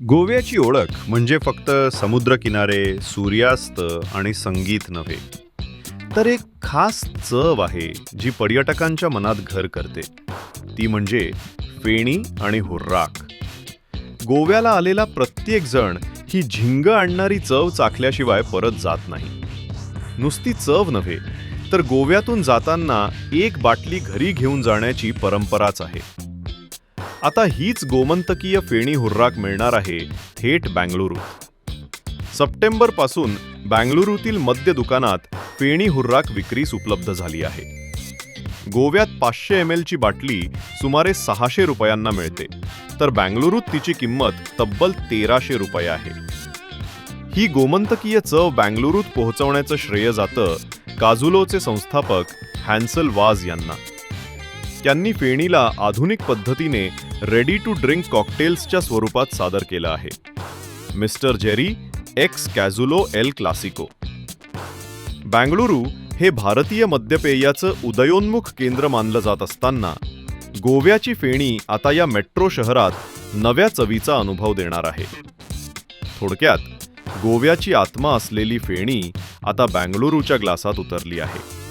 गोव्याची ओळख म्हणजे फक्त समुद्रकिनारे सूर्यास्त आणि संगीत नव्हे तर एक खास चव आहे जी पर्यटकांच्या मनात घर करते. ती म्हणजे फेणी आणि हुर्राक. गोव्याला आलेला प्रत्येक जण ही झिंग आणणारी चव चाखल्याशिवाय परत जात नाही. नुसती चव नव्हे तर गोव्यातून जाताना एक बाटली घरी घेऊन जाण्याची परंपराच आहे. आता हीच गोमंतकीय फेणी हुर्राक मिळणार आहे थेट बँगलुरूत सप्टेंबरपासून बँगलुरूतील मद्य दुकानात फेणी हुर्राक विक्रीस उपलब्ध झाली आहे. गोव्यात पाचशे एम एलची बाटली सुमारे सहाशे रुपयांना मिळते. तर बँगलुरूत तिची किंमत तब्बल तेराशे रुपये आहे. ही गोमंतकीय चव बँगलुरूत पोहोचवण्याचं श्रेय जातं काझुलोचे संस्थापक हॅन्सल वाज यांना. त्यांनी फेणीला आधुनिक पद्धतीने रेडी टू ड्रिंक कॉकटेल्सच्या स्वरूपात सादर केलं आहे. Mister Jerry X Casulo El Clasico Bengaluru हे भारतीय मद्यपेयाचं उदयोन्मुख केंद्र मानलं जात असताना गोव्याची फेणी आता या मेट्रो शहरात नव्या चवीचा अनुभव देणार आहे. थोडक्यात गोव्याची आत्मा असलेली फेणी आता बँगळुरूच्या ग्लासात उतरली आहे.